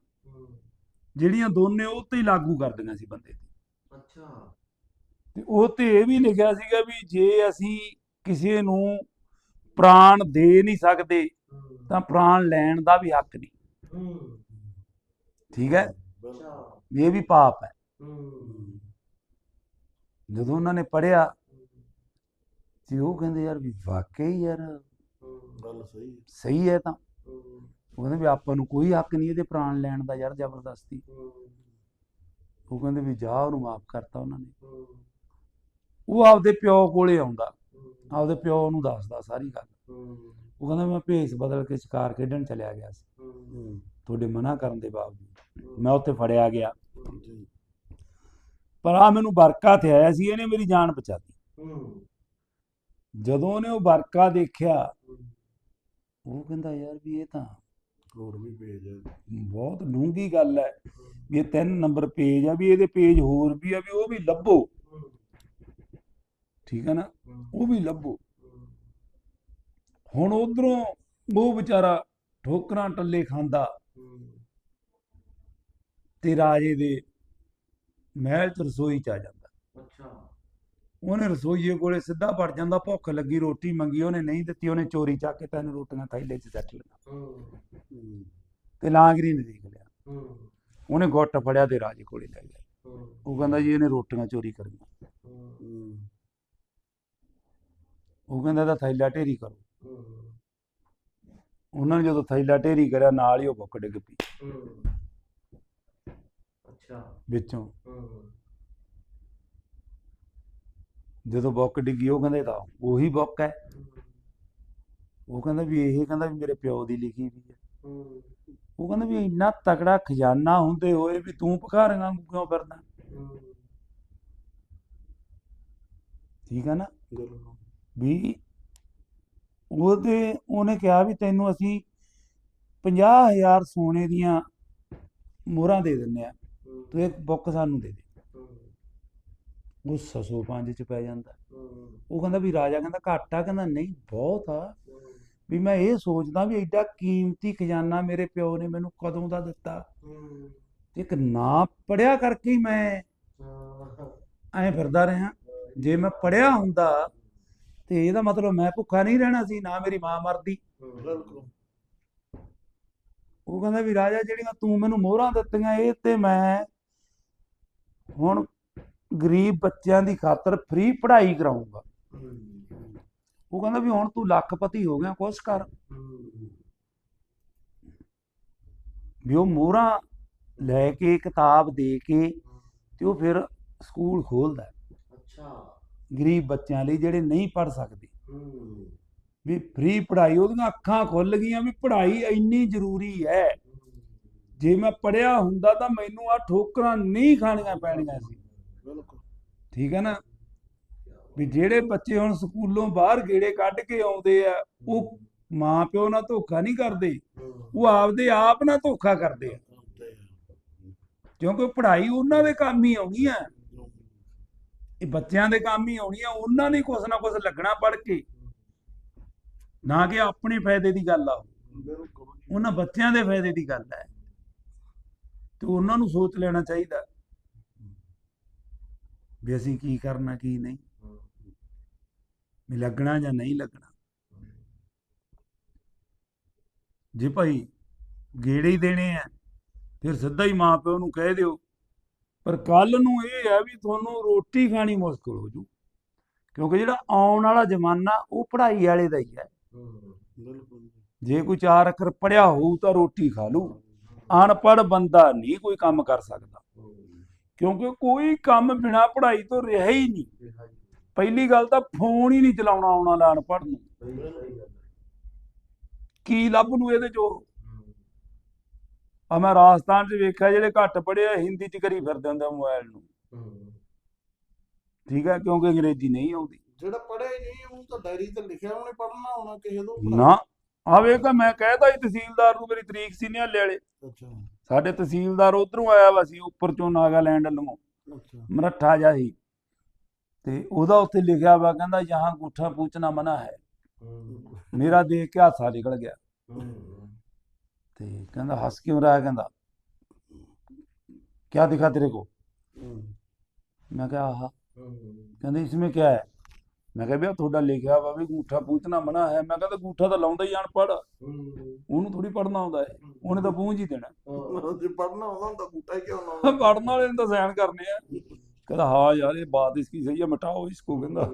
ਜਿਹੜੀਆਂ ਦੋਨੇ ਉਹ ਤੇ ਲਾਗੂ ਕਰਦੀਆਂ ਸੀ ਬੰਦੇ ਤੇ। ਅੱਛਾ। ਤੇ ਉਹ ਤੇ ਇਹ ਵੀ ਲਿਖਿਆ ਸੀਗਾ ਵੀ ਜੇ ਅਸੀਂ ਕਿਸੇ ਨੂੰ ਪ੍ਰਾਣ ਦੇ ਨਹੀਂ ਸਕਦੇ ਤਾਂ ਪ੍ਰਾਣ ਲੈਣ ਦਾ ਵੀ ਹੱਕ ਨਹੀਂ। ਠੀਕ ਹੈ? ਇਹ ਵੀ ਪਾਪ ਹੂੰ। ਜਦੋਂ ਉਹਨਾਂ ਨੇ ਪੜਿਆ ਤੇ ਉਹ ਕਹਿੰਦੇ ਯਾਰ ਵੀ ਵਾਕਈ ਯਾਰ ਗੱਲ ਸਹੀ ਸਹੀ ਹੈ ਤਾਂ। ਉਹ ਕਹਿੰਦੇ ਵੀ ਆਪਾਂ ਨੂੰ ਕੋਈ ਹੱਕ ਨਹੀਂ ਇਹਦੇ ਪ੍ਰਾਣ ਲੈਣ ਦਾ ਯਾਰ ਜ਼ਬਰਦਸਤੀ। ਉਹ ਕਹਿੰਦੇ ਵੀ ਜਾ ਉਹਨੂੰ ਮਾਫ ਕਰਤਾ ਉਹਨਾਂ ਨੇ। ਉਹ ਆਪਦੇ ਪਿਓ ਕੋਲੇ ਆਉਂਦਾ। ਆਪਦੇ ਪਿਓ ਨੂੰ ਦੱਸਦਾ ਸਾਰੀ ਗੱਲ। ਉਹ ਕਹਿੰਦਾ ਮੈਂ ਭੇਸ ਬਦਲ ਕੇ ਸ਼ਿਕਾਰ ਖੇਡਣ ਚਲਿਆ ਗਿਆ ਸੀ। ਤੁਹਾਡੇ ਮਨਾ ਕਰਨ ਦੇ ਬਾਵਜੂਦ ਮੈਂ ਉੱਥੇ ਫੜਿਆ ਗਿਆ। ਪਰ ਆ ਮੈਨੂੰ ਬਰਕਾ ਤੇ ਆਇਆ ਸੀ ਇਹਨੇ ਮੇਰੀ ਜਾਨ ਬਚਾਤੀ ਹੂੰ। ਜਦੋਂ ਉਹਨੇ ਉਹ ਬਰਕਾ ਦੇਖਿਆ ਉਹ ਕਹਿੰਦਾ ਯਾਰ ਵੀ ਇਹ ਤਾਂ ਹੋਰ ਵੀ ਭੇਜ ਹੈ ਬਹੁਤ ਡੂੰਘੀ ਗੱਲ ਹੈ ਵੀ ਇਹ ਤਿੰਨ ਨੰਬਰ ਪੇਜ ਆ ਵੀ ਇਹਦੇ ਪੇਜ ਹੋਰ ਵੀ ਆ ਵੀ ਉਹ ਵੀ ਲੱਭੋ। ਠੀਕ ਹੈ ਨਾ? ਉਹ ਵੀ ਲੱਭੋ। ਹੁਣ ਉਧਰੋਂ ਉਹ ਵਿਚਾਰਾ ਠੋਕਰਾਂ ਟੱਲੇ ਖਾਂਦਾ ਤੇ ਰਾਜੇ ਦੇ ਮਹਿਲ ਚ ਰਸੋਈ ਚ ਆ ਜਾਂਦਾ। ਅੱਛਾ। ਉਹਨੇ ਰਸੋਈਏ ਕੋਲੇ ਸਿੱਧਾ ਵੜ ਜਾਂਦਾ ਭੁੱਖ ਲੱਗੀ ਰੋਟੀ ਮੰਗੀ ਉਹਨੇ ਨਹੀਂ ਦਿੱਤੀ ਉਹਨੇ ਚੋਰੀ ਚੱਕ ਕੇ ਤਿੰਨ ਰੋਟੀਆਂ ਥੈਲੇ 'ਚ ਸੱਟ ਲਈਆਂ ਤੇ ਲਾਂਗਰੀ ਨੇ ਦੇਖ ਲਿਆ। ਉਹਨੇ ਗੁੱਟ ਫੜਿਆ ਤੇ ਰਾਜੇ ਕੋਲੇ ਲੈ ਗਿਆ। ਉਹ ਕਹਿੰਦਾ ਜੀ ਇਹਨੇ ਰੋਟੀਆਂ ਚੋਰੀ ਕਰੀਆਂ ਉਹ ਕਹਿੰਦਾ ਇਹਦਾ ਥੈਲਾ ਢੇਰੀ ਕਰੋ। ਉਹਨਾਂ ਨੇ ਜਦੋਂ ਥੈਲਾ ਢੇਰੀ ਕਰਿਆ ਨਾਲ ਹੀ ਉਹ ਬੁੱਕ ਡਿੱਗ ਪਈ। ਅੱਛਾ। ਵਿੱਚੋਂ। ਜਦੋਂ ਬੁੱਕ ਡਿੱਗੀ ਉਹ ਕਹਿੰਦਾ ਤਾਂ ਉਹੀ ਬੁੱਕ ਹੈ। ਉਹ ਕਹਿੰਦਾ ਵੀ ਇਹ ਕਹਿੰਦਾ ਵੀ ਮੇਰੇ ਪਿਓ ਦੀ ਲਿਖੀ ਵੀ ਹੈ। ਉਹ ਕਹਿੰਦਾ ਵੀ ਇੰਨਾ ਤਕੜਾ ਖਜ਼ਾਨਾ ਹੁੰਦੇ ਹੋਏ ਵੀ ਤੂੰ ਭਿਖਾਰੀਆਂ ਕਿਉਂ ਫਿਰਦਾ? ਠੀਕ ਹੈ ਨਾ? ਵੀ ਉਹਦੇ ਉਹਨੇ ਕਿਹਾ ਵੀ ਤੈਨੂੰ ਅਸੀਂ 50000 ਸੋਨੇ ਦੀਆਂ ਮੋਹਰਾਂ ਦੇ ਦਿੰਨੇ ਆ ਤੂੰ ਇੱਕ ਬੁੱਕ ਸਾਨੂੰ ਦੇ ਦੇ। ਉਹ ਸਸੋ ਪੰਜ ਚ ਪੈ ਜਾਂਦਾ। ਉਹ ਕਹਿੰਦਾ ਵੀ ਰਾਜਾ ਕਹਿੰਦਾ ਘੱਟ ਕਹਿੰਦਾ ਨਹੀਂ ਬਹੁਤ ਆ। ਵੀ ਮੈਂ ਇਹ ਸੋਚਦਾ ਵੀ ਐਡਾ ਕੀਮਤੀ ਖਜ਼ਾਨਾ ਮੇਰੇ ਪਿਓ ਨੇ ਮੈਨੂੰ ਕਦੋਂ ਦਾ ਦਿੱਤਾ। ਇੱਕ ਨਾ ਪੜਿਆ ਕਰਕੇ ਹੀ ਮੈਂ ਐਂ ਫਿਰਦਾ ਰਿਹਾ। ਜੇ ਮੈਂ ਪੜਿਆ ਹੁੰਦਾ ਤੇ ਇਹਦਾ ਮਤਲਬ ਮੈਂ ਭੁੱਖਾ ਨਹੀਂ ਰਹਿਣਾ ਸੀ ਨਾ ਮੇਰੀ ਮਾਂ ਮਰਦੀ। ਬਿਲਕੁਲ। ਉਹ ਕਹਿੰਦਾ ਵੀ ਰਾਜਾ ਜਿਹੜੀਆਂ ਤੂੰ ਮੈਨੂੰ ਮੋਹਰਾਂ ਦਿੱਤੀਆਂ ਇਹ ਤੇ ਮੈਂ ਹੁਣ ਗਰੀਬ ਬੱਚਿਆਂ ਦੀ ਖਾਤਰ ਫ੍ਰੀ ਪੜ੍ਹਾਈ ਕਰਾਉਂਗਾ ਉਹ ਕਹਿੰਦਾ ਵੀ ਹੁਣ ਤੂੰ ਲੱਖਪਤੀ ਹੋ ਗਿਆ ਕੁਛ ਕਰ। ਵੀ ਉਹ ਮੋਹਰਾਂ ਲੈ ਕੇ ਕਿਤਾਬ ਦੇ ਕੇ ਤੇ ਉਹ ਫਿਰ ਸਕੂਲ ਖੋਲਦਾ। ਅੱਛਾ। ਗਰੀਬ ਬੱਚਿਆਂ ਲਈ ਜਿਹੜੇ ਨਹੀਂ ਪੜ੍ਹ ਸਕਦੇ। ਵੀ ਫ੍ਰੀ ਪੜ੍ਹਾਈ ਉਹਦੀਆਂ ਅੱਖਾਂ ਖੁੱਲ ਗਈਆਂ ਵੀ ਪੜ੍ਹਾਈ ਇੰਨੀ ਜ਼ਰੂਰੀ ਹੈ। ਜੇ ਮੈਂ ਪੜਿਆ ਹੁੰਦਾ ਤਾਂ ਮੈਨੂੰ ਆ ਠੋਕਰਾਂ ਨਹੀਂ ਖਾਣੀਆਂ ਪੈਣੀਆਂ ਸੀ। ਬਿਲਕੁਲ। ਠੀਕ ਹੈ ਨਾ? ਵੀ ਜਿਹੜੇ ਬੱਚੇ ਹੁਣ ਸਕੂਲੋਂ ਬਾਹਰ ਗੇੜੇ ਕੱਢ ਕੇ ਆਉਂਦੇ ਆ ਉਹ ਮਾਂ ਪਿਓ ਨਾਲ ਧੋਖਾ ਨਹੀਂ ਕਰਦੇ ਉਹ ਆਪਦੇ ਆਪ ਨਾਲ ਧੋਖਾ ਕਰਦੇ ਆ। ਕਿਉਂਕਿ ਪੜ੍ਹਾਈ ਉਹਨਾਂ ਦੇ ਕੰਮ ਹੀ ਆਉਣੀ ਆ। ਇਹ ਬੱਚਿਆਂ ਦੇ ਕੰਮ ਹੀ ਆਉਣੀ ਆ ਉਹਨਾਂ ਨੇ ਕੁਛ ਨਾ ਕੁਛ ਲੱਗਣਾ ਪੜ੍ਹ ਕੇ। ਨਾ ਕਿ ਆਪਣੇ ਫਾਇਦੇ ਦੀ ਗੱਲ ਆ। ਉਹਨਾਂ ਬੱਚਿਆਂ ਦੇ ਫਾਇਦੇ ਦੀ ਗੱਲ ਹੈ ਤੇ ਉਹਨਾਂ ਨੂੰ ਸੋਚ ਲੈਣਾ ਚਾਹੀਦਾ। ਵੀ ਅਸੀਂ ਕੀ ਕਰਨਾ, ਕੀ ਨਹੀਂ। ਵੀ ਲੱਗਣਾ ਜਾਂ ਨਹੀਂ ਲੱਗਣਾ। ਜੇ ਭਾਈ ਗੇੜੇ ਹੀ ਦੇਣੇ ਆ, ਫਿਰ ਸਿੱਧਾ ਹੀ ਮਾਂ ਪਿਓ ਨੂੰ ਕਹਿ ਦਿਓ। ਪਰ ਕੱਲ ਨੂੰ ਇਹ ਹੈ ਵੀ ਤੁਹਾਨੂੰ ਰੋਟੀ ਖਾਣੀ ਮੁਸ਼ਕਲ ਹੋ ਜੂ। ਕਿਉਂਕਿ ਜਿਹੜਾ ਆਉਣ ਵਾਲਾ ਜ਼ਮਾਨਾ, ਉਹ ਪੜ੍ਹਾਈ ਵਾਲੇ ਦਾ ਹੀ ਹੈ ਜੇ ਕੋਈ ਚਾਰ ਅੱਖਰ ਪੜਿਆ ਹੋਊ ਤਾਂ ਰੋਟੀ ਖਾ ਲੂ ਅਨਪੜ੍ਹ ਬੰਦਾ ਨਹੀਂ ਕੋਈ ਕੰਮ ਕਰ ਸਕਦਾ। ਕਿਉਂਕਿ ਕੋਈ ਕੰਮ ਬਿਨਾ ਪੜ੍ਹਾਈ ਤੋਂ ਰਿਹਾ ਹੀ ਨਹੀਂ। ਪਹਿਲੀ ਗੱਲ ਤਾਂ ਫੋਨ ਹੀ ਨਹੀਂ ਚਲਾਉਣਾ ਆਉਣ ਵਾਲਾ ਅਨਪੜ੍ਹ ਨੂੰ। ਕੀ ਲੱਭ ਨੂੰ ਇਹਦੇ ਚੋਂ? ਆ ਮੈਂ ਰਾਜਸਥਾਨ 'ਚ ਵੇਖਿਆ ਜਿਹੜੇ ਘੱਟ ਪੜ੍ਹੇ ਆ ਹਿੰਦੀ 'ਚ ਕਰੀ ਫਿਰਦੇ ਹੁੰਦੇ ਮੋਬਾਈਲ ਨੂੰ। ਠੀਕ ਹੈ ਕਿਉਂਕਿ ਅੰਗਰੇਜ਼ੀ ਨਹੀਂ ਆਉਂਦੀ। ਜਿਹੜਾ ਪੜਿਆ ਹੀ ਨਹੀਂ ਉਹ ਤਾਂ ਡਾਇਰੀ ਤੇ ਲਿਖਿਆ ਉਹਨੇ ਪੜਨਾ ਹੋਣਾ ਕਿਸੇ ਤੋਂ। ਨਾ ਆ ਵੇਖ ਮੈਂ ਕਹਿਤਾ ਸੀ ਤਹਿਸੀਲਦਾਰ ਨੂੰ ਮੇਰੀ ਤਰੀਕ ਸੀ ਨਿਹਾਲੇ ਵਾਲੇ ਅੱਛਾ ਸਾਡੇ ਤਹਿਸੀਲਦਾਰ ਉਧਰੋਂ ਆਇਆ ਵਾ ਸੀ ਉੱਪਰ ਚੋਂ ਨਾਗਾਲੈਂਡ ਵੱਲੋਂ ਅੱਛਾ ਮਰੱਠਾ ਜਿਹਾ ਸੀ ਤੇ ਉਹਦਾ ਉੱਥੇ ਲਿਖਿਆ ਵਾ ਕਹਿੰਦਾ ਯਹਾਂ ਅੰਗੂਠਾ ਪੂਛਣਾ ਮਨਾ ਹੈ ਮੇਰਾ ਦੇਖ ਕੇ ਹਾਸਾ ਨਿਕਲ ਗਿਆ ਤੇ ਕਹਿੰਦਾ ਹੱਸ ਕਿਉਂ ਰਿਹਾ ਹੈ? ਕਹਿੰਦਾ क्या दिखा तेरे को ਹੂੰ मैं क्या आहा ਕਹਿੰਦੇ इसमें क्या है ਮੈਂ ਕਿਹਾ ਵੀ ਤੁਹਾਡਾ ਲਿਖਿਆ ਵਾ ਵੀ ਅੰਗੂਠਾ ਪੂਛਣਾ ਮਨਾ ਹੈ। ਮੈਂ ਕਹਿੰਦਾ ਅੰਗੂਠਾ ਤਾਂ ਲਾਉਂਦਾ ਹੀ ਅਨਪੜ੍ਹ। ਉਹਨੂੰ ਥੋੜੀ ਪੜਨਾ ਆਉਂਦਾ ਹੈ। ਉਹਨੇ ਤਾਂ ਪੂੰਝ ਹੀ ਦੇਣਾ। ਜੇ ਪੜਨਾ ਹੁੰਦਾ ਹੁੰਦਾ ਬੂਟਾ ਹੀ ਕਿਉਂ ਨਾ ਪੜਨ ਵਾਲੇ ਨੇ ਤਾਂ ਸਾਈਨ ਕਰਨੇ ਆ। ਕਹਿੰਦਾ ਹਾਂ ਯਾਰ ਇਹ ਬਾਤ ਇਸकी ਸਹੀ ਹੈ ਮਿਟਾਓ ਇਸਕੋ ਕਹਿੰਦਾ।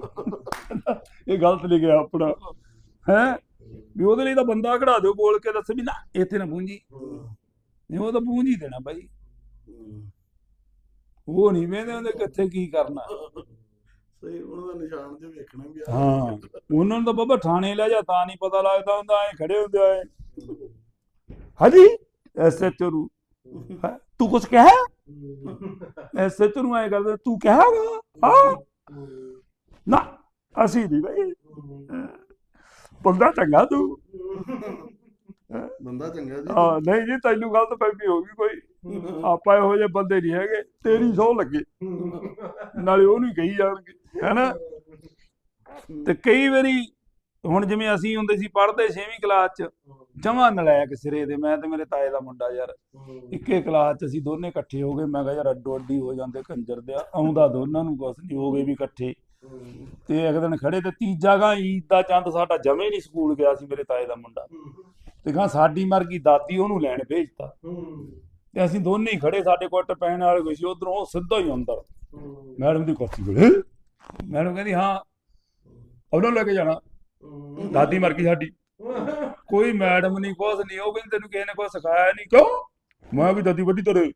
ਇਹ ਗਲਤ ਲਿਖਿਆ ਆਪਣਾ। ਹੈ? ਵੀ ਉਹਦੇ ਲਈ ਤਾਂ ਬੰਦਾ ਖੜਾ ਦਿਓ ਬੋਲ ਕੇ ਦੱਸ ਵੀ ਨਾ ਇੱਥੇ ਨਾ ਪੂੰਜੀ ਨਹੀਂ ਉਹ ਤਾਂ ਪੂੰਝ ਹੀ ਦੇਣਾ ਬਾਈ। ਉਹ ਨਹੀਂ ਵੇਂਦੇ ਉਹਦੇ ਕਿੱਥੇ ਕੀ ਕਰਨਾ। ਸਹੀ ਉਹਨਾਂ ਦਾ ਨਿਸ਼ਾਨ ਜੇ ਵੇਖਣਾ ਵੀ ਆ। ਹਾਂ ਉਹਨਾਂ ਨੂੰ ਤਾਂ ਬਾਬਾ ਥਾਣੇ ਲੈ ਜਾ ਤਾਂ ਨਹੀਂ ਪਤਾ ਲੱਗਦਾ ਹੁੰਦਾ ਐ ਖੜੇ ਹੁੰਦੇ ਆਏ ਹਾਂਜੀ ਨੂੰ ਹੈਂ? ਤੂੰ ਕੁਝ ਕਿਹਾ? ਐਸਐਚਓ ਨੂੰ ਐ ਕਰਦੇ ਤੂੰ ਕਿਹਾ ਵਾ ਹਾਂ। ਨਾ ਅਸੀਂ ਨਹੀਂ ਬਈ। ਬੰਦਾ ਚੰਗਾ ਤੂੰ। ਬੰਦਾ ਚੰਗਾ ਜੀ। ਹਾਂ ਨਹੀਂ ਜੀ ਤੈਨੂੰ ਗਲਤ ਫਹਿਮੀ ਹੋ ਗਈ ਕੋਈ। ਆਪਾਂ ਇਹੋ ਜਿਹੇ ਬੰਦੇ ਨਹੀਂ ਹੈਗੇ। ਤੇਰੀ ਸੌ ਲੱਗੇ। ਨਾਲੇ ਉਹਨੂੰ ਹੀ ਕਹੀ ਜਾਣਗੇ। ਹੈਨਾ? ਤੇ ਕਈ ਵਾਰੀ ਹੁਣ ਜਿਵੇਂ ਅਸੀਂ ਹੁੰਦੇ ਸੀ, ਪੜ੍ਹਦੇ 6ਵੀਂ ਕਲਾਸ ਚ, ਜਮਾ ਨਲਾਇਕ ਸਿਰੇ ਦੇ, ਮੈਂ ਤੇ ਮੇਰੇ ਤਾਏ ਦਾ ਮੁੰਡਾ ਯਾਰ, ਇੱਕੇ ਕਲਾਸ ਚ ਅਸੀਂ ਦੋਨੇ ਇਕੱਠੇ ਹੋ ਗਏ। ਮੈਂ ਕਿਹਾ ਯਾਰ ਅੱਡੋ ਅੱਡੀ ਹੋ ਜਾਂਦੇ ਕੰਜਰ ਦੇ, ਆਉਂਦਾ ਦੋਨਾਂ ਨੂੰ ਕੁਛ ਨਹੀਂ ਹੋ ਗਏ ਵੀ ਇਕੱਠੇ। ਤੇ ਇੱਕ ਦਿਨ ਖੜੇ ਤੇ ਤੀਜਾ ਗਾ ਈਦ ਦਾ ਚੰਦ ਸਾਡਾ ਜਮੇ ਨਹੀਂ ਸਕੂਲ ਗਿਆ ਸੀ ਮੇਰੇ ਤਾਏ ਦਾ ਮੁੰਡਾ। ਤੇ ਗਾ ਸਾਡੀ ਮਰ ਗਈ ਦਾਦੀ ਉਹਨੂੰ ਲੈਣ ਭੇਜਤਾ। ਤੇ ਅਸੀਂ ਦੋਨੇ ਹੀ ਖੜੇ, ਸਾਡੇ ਕੁੱਟ ਪੈਣ ਵਾਲੇ ਕੋਈ ਸੀ, ਉਧਰੋਂ ਸਿੱਧਾ ਹੀ ਅੰਦਰ। ਮੈਡਮ ਦੀ ਕੁਰਸੀ ਕੋਲੇ ਮੈਡਮ ਕਹਿੰਦੀ, ਹਾਂ ਉਹਨਾਂ ਨੂੰ ਲੈ ਕੇ ਜਾਣਾ। ਦਾਦੀ ਮਰ ਗਈ ਸਾਡੀ। ਕੋਈ ਮੈਡਮ ਨਹੀਂ ਕੁਛ ਨਹੀਂ ਉਹ ਕਹਿੰਦੀ ਤੈਨੂੰ ਕਿਸੇ ਨੇ ਕੁਛ ਸਿਖਾਇਆ ਨਹੀਂ ਕਿਉਂ? ਮੈਂ ਵੀ ਦਾਦੀ ਵੱਡੀ ਤੇਰੇ।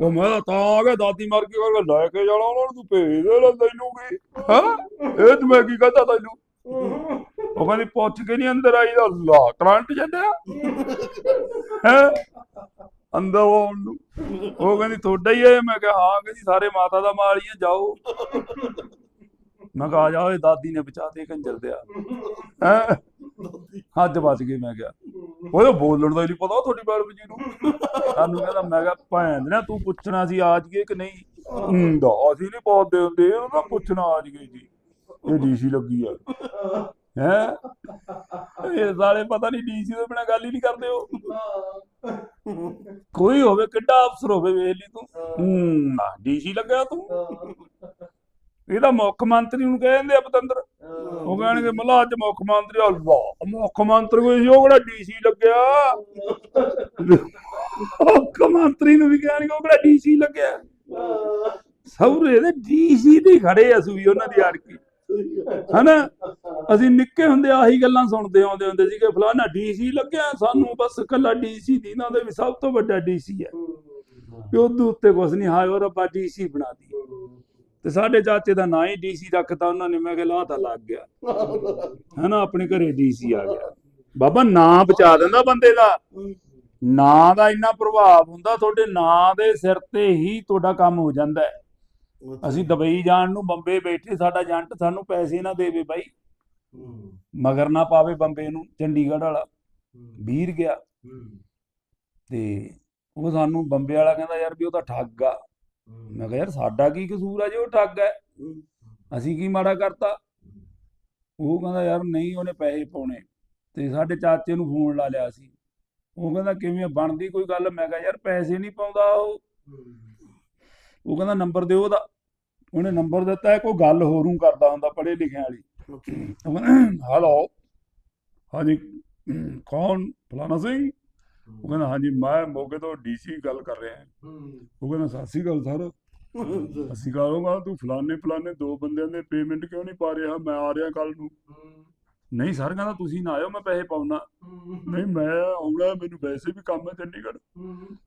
ਉਹ ਮੈਂ ਤਾਂ ਆ ਗਿਆ, ਦਾਦੀ ਮਰ ਗਈ। ਕਰਕੇ ਲੈ ਕੇ ਜਾਣਾ ਉਹਨਾਂ ਨੂੰ ਤੂੰ, ਭੇਜ ਦੇ ਲੈ ਤੈਨੂੰ ਕੀ ਹਾਂ? ਇਹ ਤੂੰ ਮੈਂ ਕੀ ਕਹਤਾ ਤੈਨੂੰ? ਉਹ ਕਹਿੰਦੀ, ਪੁੱਛ ਕੇ ਨਹੀਂ ਅੰਦਰ ਆਈ ਦਾ ਲਾ, ਕਰੰਟ ਛੱਡਿਆ। ਹੈ? ਅੰਦਰ ਆਉਣ ਉਹ ਕਹਿੰਦੀ, ਤੁਹਾਡਾ ਹੀ ਹੈ। ਮੈਂ ਕਿਹਾ, ਹਾਂ ਕਹਿੰਦੀ, ਸਾਰੇ ਮਾਤਾ ਦਾ ਮਾਲ ਹੀ ਆ, ਜਾਓ। ਮੈਂ ਕਿਹਾ, ਆ ਜਾ ਓਏ ਦਾਦੀ ਨੇ ਬਚਾ ਦੇ ਕੰਜਰ ਦਿਆ ਹੈ? ਹੱਦ ਬਚ ਗਈ, ਮੈਂ ਕਿਹਾ। ਉਹਦਾ ਬੋਲਣ ਦਾ ਹੀ ਨਹੀਂ ਪਤਾ ਤੁਹਾਡੀ ਮੈਡਮ ਜੀ ਨੂੰ। ਸਾਨੂੰ ਕਹਿੰਦਾ, ਮੈਂ ਕਿਹਾ, ਭੈਣ ਨਾ, ਤੂੰ ਪੁੱਛਣਾ ਸੀ, ਆ ਜੀਏ ਕਿ ਨਹੀਂ? ਹੁੰਦਾ ਅਸੀਂ ਨਹੀਂ ਪਾਉਂਦੇ ਹੁੰਦੇ ਉਹ ਪੁੱਛਣਾ ਆ ਜੀਏ ਜੀ। ਇਹ ਡੀਸੀ ਲੱਗੀ ਆ। ਹੈ? ਇਹ ਸਾਲੇ ਪਤਾ ਨਹੀਂ ਡੀਸੀ ਤੋਂ ਬਿਨਾ ਗੱਲ ਹੀ ਨਹੀਂ ਕਰਦੇ ਉਹ। ਕੋਈ ਹੋਵੇ ਕਿੱਡਾ ਅਫਸਰ ਹੋਵੇ ਵੇਖ ਲਈ ਤੂੰ। ਹੂੰ। ਨਾ ਡੀਸੀ ਲੱਗਿਆ ਤੂੰ। ਇਹਦਾ ਮੁੱਖ ਮੰਤਰੀ ਨੂੰ ਕਹਿੰਦੇ ਆ ਪਤੰਦਰ। ਉਹ ਕਹਿਣਗੇ ਮੱਲਾ ਅੱਜ ਮੁੱਖ ਮੰਤਰੀ ਅੱਲਾ ਮੁੱਖ ਮੰਤਰੀ ਕੋਈ ਉਹ ਕਿਹੜਾ ਡੀਸੀ ਲੱਗਿਆ? ਮੁੱਖ ਮੰਤਰੀ ਨੂੰ ਵੀ ਕਹਿਣਗੇ ਉਹ ਕਿਹੜਾ ਡੀਸੀ ਲੱਗਿਆ? ਸੌਰੇ ਦੇ ਡੀਸੀ ਦੇ ਖੜੇ ਆ ਸੂਈ ਉਹਨਾਂ ਦੀ ਆੜ ਕੇ ਹਨਾ? ਅਸੀਂ ਨਿੱਕੇ ਹੁੰਦੇ ਆਹੀ ਗੱਲਾਂ ਸੁਣਦੇ ਆਉਂਦੇ ਹੁੰਦੇ ਸੀ ਕਿ ਫਲਾਣਾ ਡੀਸੀ ਲੱਗਿਆ ਸਾਨੂੰ, ਬਸ ਕੱਲਾ ਡੀਸੀ ਦੀ ਨਾ ਦੇ ਵੀ ਸਭ ਤੋਂ ਵੱਡਾ ਡੀਸੀ ਹੈ। ਵੀ ਉਹਦੇ ਉੱਤੇ ਕੁਝ ਨਹੀਂ, ਹਾਏ ਉਹ ਰੱਬਾ ਡੀਸੀ ਬਣਾ ਦੀ ਤੇ ਸਾਡੇ ਚਾਚੇ ਦਾ ਨਾਂ ਹੀ ਡੀਸੀ ਰੱਖਤਾ, ਉਹਨਾਂ ਨੇ, ਮੈਂ ਕਿਹਾ ਲਾਹ ਤਾਂ ਲੱਗ ਗਿਆ। ਹਨਾ, ਆਪਣੇ ਘਰੇ ਡੀਸੀ ਆ ਗਿਆ। ਬਾਬਾ, ਨਾਂ ਬਚਾ ਦਿੰਦਾ ਬੰਦੇ ਦਾ। ਨਾਂ ਦਾ ਇੰਨਾ ਪ੍ਰਭਾਵ ਹੁੰਦਾ, ਤੁਹਾਡੇ ਨਾਂ ਦੇ ਸਿਰ ਤੇ ਹੀ ਤੁਹਾਡਾ ਕੰਮ ਹੋ ਜਾਂਦਾ ਹੈ। ਅਸੀਂ ਦੁਬਈ ਜਾਣ ਨੂੰ ਬੰਬੇ ਬੈਠੇ ਸਾਡਾ ਏਜੰਟ ਸਾਨੂੰ ਪੈਸੇ ਨਾ ਦੇਵੇ ਬਾਈ। ਮਗਰ ਨਾ ਪਾਵੇ ਬੰਬੇ ਨੂੰ ਚੰਡੀਗੜ੍ਹ ਵਾਲਾ। ਵੀਰ ਗਿਆ। ਤੇ ਉਹ ਸਾਨੂੰ ਬੰਬੇ ਵਾਲਾ ਕਹਿੰਦਾ ਯਾਰ ਵੀ ਉਹ ਤਾਂ ਠੱਗ ਆ। ਮੈਂ ਕਿਹਾ ਯਾਰ ਸਾਡਾ ਕੀ ਕਸੂਰ ਆ ਜੇ ਉਹ ਠੱਗ ਹੈ? ਅਸੀਂ ਕੀ ਮਾੜਾ ਕਰਤਾ? ਉਹ ਕਹਿੰਦਾ ਯਾਰ ਨਹੀਂ ਉਹਨੇ ਪੈਸੇ ਪਾਉਣੇ। ਤੇ ਸਾਡੇ ਚਾਚੇ ਨੂੰ ਫੋਨ ਲਾ ਲਿਆ ਸੀ। ਉਹ ਕਹਿੰਦਾ ਕਿਵੇਂ ਬਣਦੀ ਕੋਈ ਗੱਲ? ਮੈਂ ਕਿਹਾ ਯਾਰ ਪੈਸੇ ਨਹੀਂ ਪਾਉਂਦਾ ਉਹ। ਉਹ ਕਹਿੰਦਾ ਨੰਬਰ ਦਿਓ ਉਹਦਾ। ਉਹਨੇ ਨੰਬਰ ਦਿੱਤਾ ਕੋਈ ਗੱਲ ਹੋਰੂ ਕਰਦਾ ਹੁੰਦਾ ਪੜ੍ਹੇ ਲਿਖਿਆ ਵਾਲੀ। ਹੈਲੋ ਹਾਂਜੀ ਕੌਣ? ਫਲਾਣਾ ਸਿੰਘ? ਉਹ ਕਹਿੰਦਾ ਹਾਂਜੀ ਮੈਂ ਮੋਗੇ ਤੋਂ ਡੀਸੀ ਗੱਲ ਕਰ ਰਿਹਾ ਹਾਂ। ਉਹ ਕਹਿੰਦਾ ਸ਼੍ਰੀ ਅਕਾਲ ਸਰ। ਅਸੀਂ ਕਹਾਂਗਾ ਤੂੰ ਫਲਾਣੇ ਫਲਾਣੇ ਦੋ ਬੰਦਿਆਂ ਦੇ ਪੇਮੈਂਟ ਕਿਉਂ ਨਹੀਂ ਪਾ ਰਿਹਾ? ਮੈਂ ਆ ਰਿਹਾ ਕੱਲ ਨੂੰ। ਨਹੀਂ ਸਰ, ਕਹਿੰਦਾ ਤੁਸੀਂ ਨਾ ਆਇਓ, ਮੈਂ ਪੈਸੇ ਪਾਉਣਾ ਨਹੀਂ, ਮੈਂ ਆਉਣਾ, ਮੈਨੂੰ ਵੈਸੇ ਵੀ ਕੰਮ ਹੈ ਚੰਡੀਗੜ੍ਹ।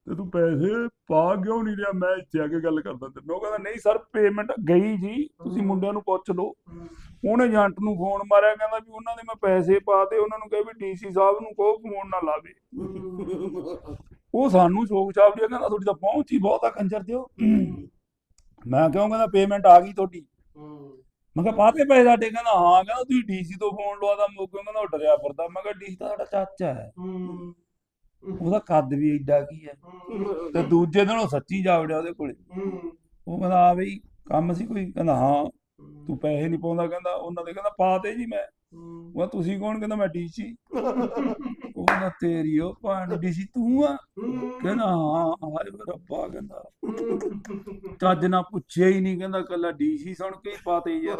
ਤੇ ਤੂੰ ਪੈਸੇ ਪਾ ਕਿਉਂ ਨਹੀਂ ਰਿਹਾ? ਮੈਂ ਇੱਥੇ ਆ ਕੇ ਗੱਲ ਕਰਦਾ ਤੇ ਉਹ ਕਹਿੰਦਾ, ਨਹੀਂ ਸਰ ਪੇਮੈਂਟ ਗਈ ਜੀ, ਤੁਸੀਂ ਮੁੰਡਿਆਂ ਨੂੰ ਪੁੱਛ ਲਓ। ਉਹਨੇ ਏਜੰਟ ਨੂੰ ਫੋਨ ਮਾਰਿਆ, ਕਹਿੰਦਾ ਵੀ ਉਹਨਾਂ ਦੇ ਮੈਂ ਪੈਸੇ ਪਾ ਤੇ ਉਹਨਾਂ ਨੂੰ ਕਹੇ ਵੀ ਡੀਸੀ ਸਾਹਿਬ ਨੂੰ ਕਹੋ ਫੋਨ ਨਾ ਲਾਵੇ। ਉਹ ਸਾਨੂੰ ਸ਼ੋਕ ਚਾਵੜੀ ਕਹਿੰਦਾ, ਤੁਹਾਡੀ ਤਾਂ ਪਹੁੰਚ ਹੀ ਬਹੁਤ ਆ ਕੰਜਰ ਦਿਓ। ਮੈਂ ਕਿਉਂ ਕਹਿੰਦਾ ਪੇਮੈਂਟ ਆ ਗਈ ਤੁਹਾਡੀ। ਮੈਂ ਕਿਹਾ ਪਾਤੇ ਪੈਸੇ ਸਾਡੇ? ਕਹਿੰਦਾ ਹਾਂ। ਕਹਿੰਦਾ ਤੁਸੀਂ ਡੀਸੀ ਤੋਂ ਫੋਨ ਲਵਾਦਾ ਮੋਗੇ ਕਹਿੰਦਾ ਉਹ ਡਰਿਆ ਫਿਰਦਾ। ਮੈਂ ਕਿਹਾ ਡੀਸੀ ਤਾਂ ਸਾਡਾ ਚਾਚਾ ਹੈ। ਉਹਦਾ ਕੱਦ ਵੀ ਏਡਾ ਕੀ ਹੈ? ਤੇ ਦੂਜੇ ਦਿਨ ਉਹ ਸੱਚੀ ਜਾ ਵੜਿਆ ਉਹਦੇ ਕੋਲੇ। ਉਹ ਕਹਿੰਦਾ ਆ ਬਈ ਕੰਮ ਸੀ ਕੋਈ? ਕਹਿੰਦਾ ਹਾਂ। ਤੂੰ ਪੈਸੇ ਨਹੀਂ ਪਾਉਂਦਾ। ਕਹਿੰਦਾ ਉਹਨਾਂ ਦੇ ਕਹਿੰਦਾ ਪਾਤੇ ਜੀ ਮੈਂ। ਉਹ ਕਹਿੰਦਾ ਤੁਸੀਂ ਕੌਣ? ਕਹਿੰਦਾ ਮੈਂ ਡੀਸੀ। ਉਹ ਕਹਿੰਦਾ ਤੇਰੀ ਉਹ ਭਾਣ ਡੀਸੀ ਤੂੰ ਆ? ਕਹਿੰਦਾ ਹਾਂ ਹਾਏ ਰੱਬਾ ਕਹਿੰਦਾ। ਚੱਜ ਨਾ ਪੁੱਛਿਆ ਹੀ ਨਹੀਂ ਕਹਿੰਦਾ ਕੱਲਾ ਡੀਸੀ ਸੁਣ ਕੇ ਹੀ ਪਾਤੇ ਯਾਰ।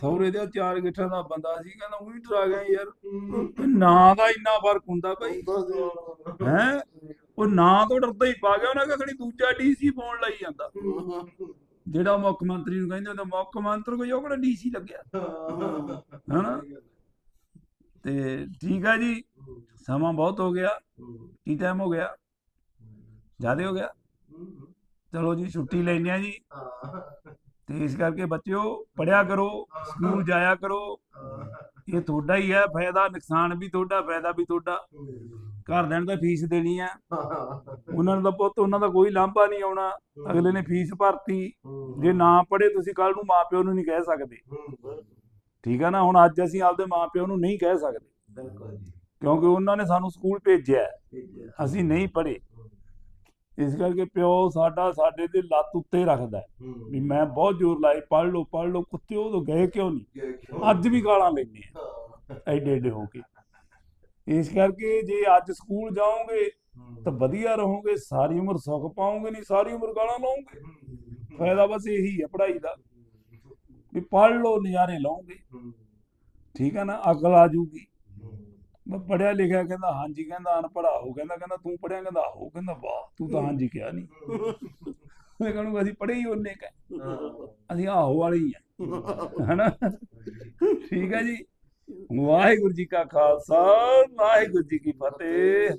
ਸੌਰੇ ਦੇ ਚਾਰ ਗਿੱਠਾਂ ਦਾ ਬੰਦਾ ਸੀ ਕਹਿੰਦਾ ਉਹੀ ਡਰਾ ਗਿਆ ਯਾਰ। ਨਾਂ ਦਾ ਇੰਨਾ ਫ਼ਰਕ ਹੁੰਦਾ ਭਾਈ ਹੈ? ਉਹ ਨਾਂ ਤੋਂ ਡਰਦਾ ਹੀ ਪਾ ਗਿਆ ਉਹਨਾਂ ਕਹਿੰਦਾ ਦੂਜਾ ਡੀਸੀ ਫੋਨ ਲਾਈ ਜਾਂਦਾ। ਜਿਹੜਾ ਮੁੱਖ ਮੰਤਰੀ ਨੂੰ ਕਹਿੰਦੇ ਉਹਦਾ ਮੁੱਖ ਮੰਤਰੀ ਕੋਈ ਉਹ ਕਿਹੜਾ ਡੀਸੀ ਲੱਗਿਆ? ਹਨਾ? ਤੇ ਠੀਕ ਆ ਜੀ। ਸਮਾਂ ਬਹੁਤ ਹੋ ਗਿਆ। ਕੀ ਟਾਈਮ ਹੋ ਗਿਆ। ਜ਼ਿਆਦਾ ਹੋ ਗਿਆ। ਚਲੋ ਜੀ, ਛੁੱਟੀ ਲੈਣੇ ਆ ਜੀ। ਤੇ ਇਸ ਕਰਕੇ ਬੱਚਿਓ ਪੜਿਆ ਕਰੋ, ਸਕੂਲ ਜਾਇਆ ਕਰੋ। ਇਹ ਤੁਹਾਡਾ ਹੀ ਹੈ ਫਾਇਦਾ ਨੁਕਸਾਨ ਵੀ ਤੁਹਾਡਾ ਫਾਇਦਾ ਵੀ ਤੁਹਾਡਾ। ਘਰਦਿਆਂ ਨੂੰ ਤਾਂ ਫੀਸ ਦੇਣੀ ਆ ਉਹਨਾਂ ਨੂੰ ਤਾਂ ਪੁੱਤ ਉਹਨਾਂ ਦਾ ਕੋਈ ਲਾਂਭਾ ਨਹੀਂ ਆਉਣਾ। ਅਗਲੇ ਨੇ ਫੀਸ ਭਰਤੀ। ਜੇ ਨਾ ਪੜੇ ਤੁਸੀਂ ਕੱਲ ਨੂੰ ਮਾਪਿਓ ਨੂੰ ਨਹੀਂ ਕਹਿ ਸਕਦੇ। ਠੀਕ ਹੈ ਨਾ? ਹੁਣ ਅੱਜ ਅਸੀਂ ਆਪਦੇ ਮਾਪਿਓ ਨੂੰ ਨਹੀਂ ਕਹਿ ਸਕਦੇ। ਬਿਲਕੁਲ ਕਿਉਂਕਿ ਉਹਨਾਂ ਨੇ ਸਾਨੂੰ ਸਕੂਲ ਭੇਜਿਆ। ਅਸੀਂ ਨਹੀਂ ਪੜੇ ਇਸ ਕਰਕੇ ਪਿਓ ਸਾਡਾ ਸਾਡੇ ਤੇ ਲੱਤ ਉੱਤੇ ਰੱਖਦਾ ਵੀ ਮੈਂ ਬਹੁਤ ਜ਼ੋਰ ਲਾਈ ਪੜ ਲਓ ਪੜ ਲਓ ਕੁੱਤੇ ਉਦੋਂ ਗਏ ਕਿਉਂ ਨਹੀਂ? ਅੱਜ ਵੀ ਗਾਲਾਂ ਲੈਂਦੇ ਆ। ਐਡੇ ਐਡੇ ਹੋ ਕੇ। ਇਸ ਕਰਕੇ ਜੇ ਅੱਜ ਸਕੂਲ ਜਾਓਗੇ ਤਾਂ ਵਧੀਆ ਰਹੋਗੇ ਸਾਰੀ ਉਮਰ ਸੁੱਖ ਪਾਓਗੇ ਨਹੀਂ ਸਾਰੀ ਉਮਰ ਗਾਲਾਂ ਲਾਓਗੇ। ਫਾਇਦਾ ਬਸ ਇਹੀ ਹੈ ਪੜ੍ਹਾਈ ਦਾ। ਵੀ ਪੜ ਲਓ ਨਜ਼ਾਰੇ ਲਾਓਗੇ। ਠੀਕ ਹੈ ਨਾ ਅਕਲ ਆ ਜੂਗੀ ਮੈਂ ਪੜਿਆ ਲਿਖਿਆ ਕਹਿੰਦਾ, ਹਾਂਜੀ ਕਹਿੰਦਾ, ਅਨਪੜ੍ਹਾ ਹੋ, ਕਹਿੰਦਾ ਕਹਿੰਦਾ ਤੂੰ ਪੜਿਆ ਕਹਿੰਦਾ ਹੋ, ਕਹਿੰਦਾ ਵਾਹ, ਤੂੰ ਤਾਂ ਹਾਂਜੀ ਕਿਹਾ ਨਹੀਂ ਮੈਂ ਕਹਿੰਦਾ ਅਸੀਂ ਪੜੇ ਹੀ ਉਹਨੇ ਕਾ ਅਸੀਂ ਆਹੋ ਵਾਲੇ ਹੀ ਆ। ਹਨਾ? ਠੀਕ ਹੈ ਜੀ। ਵਾਹਿਗੁਰੂ ਜੀ ਕਾ ਖਾਲਸਾ, ਵਾਹਿਗੁਰੂ ਜੀ ਕੀ ਫਤਿਹ।